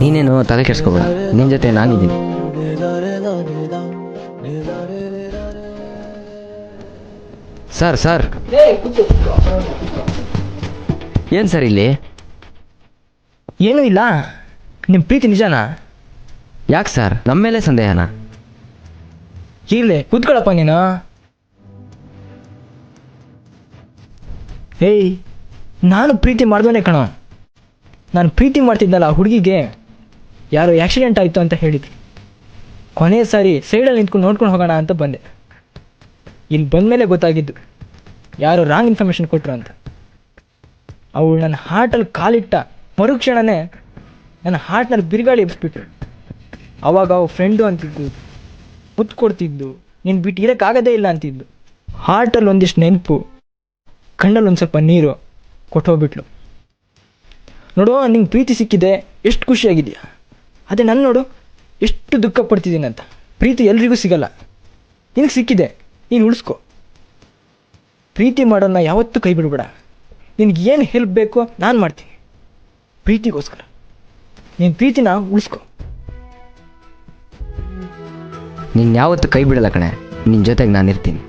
ನೀನೇನು ತಲೆ ಕೆಡ್ಸ್ಕೋಬೇಡ. ನಿನ್ ಜೊತೆ ನಾನಿದ್ದೀನಿ. Sir sir. ಏನು ಸರ್ ಇಲ್ಲಿ? ಏನೂ ಇಲ್ಲ. ನಿಮ್ಮ ಪ್ರೀತಿ ನಿಜನಾ? ಯಾಕೆ ಸರ್? ನಮ್ಮ ಮೇಲೆ ಸಂದೇಹನಾ? ಇರ್ಲಿ ಕೂತ್ಕೊಳ್ಳಪ್ಪ ನೀನು. ಏಯ್. ನಾನು ಪ್ರೀತಿ ಮಾಡ್ದೋನೆ ಕಣೋ. ನಾನು ಪ್ರೀತಿ ಮಾಡ್ತಿದ್ದಲ್ಲ ಆ ಹುಡುಗಿಗೆ ಯಾರೋ ಆ್ಯಕ್ಸಿಡೆಂಟ್ ಆಯಿತು ಅಂತ ಹೇಳಿದ್ರು. ಕೊನೆಯ ಸಾರಿ ಸೈಡಲ್ಲಿ ನಿಂತ್ಕೊಂಡು ನೋಡ್ಕೊಂಡು ಹೋಗೋಣ ಅಂತ ಬಂದೆ. ಇಲ್ಲಿ ಬಂದಮೇಲೆ ಗೊತ್ತಾಗಿದ್ದು ಯಾರೋ ರಾಂಗ್ ಇನ್ಫಾರ್ಮೇಷನ್ ಕೊಟ್ಟರು ಅಂತ. ಅವಳು ನನ್ನ ಹಾರ್ಟಲ್ಲಿ ಕಾಲಿಟ್ಟ ಮರುಕ್ಷಣನೇ ನನ್ನ ಹಾರ್ಟ್ನಲ್ಲಿ ಬಿರುಗಾಳಿ ಎಬ್ಸ್ಬಿಟ್ರು ಅವಾಗ ಅವ ಫ್ರೆಂಡು ಅಂತಿದ್ದು ಮುತ್ತು ಕೊಡ್ತಿದ್ದು ನೀನು ಬಿಟ್ಟು ಇರೋಕ್ಕಾಗದೇ ಇಲ್ಲ ಅಂತಿದ್ದು. ಹಾರ್ಟಲ್ಲಿ ಒಂದಿಷ್ಟು ನೆನಪು, ಕಣ್ಣಲ್ಲಿ ಒಂದು ಸ್ವಲ್ಪ ನೀರು. ಕೊಟ್ಟೋಗ್ಬಿಟ್ಲು. ನೋಡು, ನಿಂಗೆ ಪ್ರೀತಿ ಸಿಕ್ಕಿದೆ ಎಷ್ಟು ಖುಷಿಯಾಗಿದೆಯಾ ಅದೇ ನಾನು ನೋಡು, ಎಷ್ಟು ದುಃಖ ಪಡ್ತಿದ್ದೀನಿ ಅಂತ. ಪ್ರೀತಿ ಎಲ್ರಿಗೂ ಸಿಗಲ್ಲ. ನಿನಗೆ ಸಿಕ್ಕಿದೆ, ನೀನು ಉಳಿಸ್ಕೊ. ಪ್ರೀತಿ ಮಾಡೋನ್ನ ಯಾವತ್ತೂ ಕೈ ಬಿಡಬೇಡ ನಿನಗೆ ಏನು ಹೆಲ್ಪ್ ಬೇಕೋ ನಾನು ಮಾಡ್ತೀನಿ. ಪ್ರೀತಿಗೋಸ್ಕರ. ನೀನು ಪ್ರೀತಿನ ಉಳಿಸ್ಕೊ. ನೀನು ಯಾವತ್ತೂ ಕೈ ಬಿಡಲ್ಲ ಕಣೆ. ನಿನ್ನ ಜೊತೆಗೆ ನಾನು ಇರ್ತೀನಿ.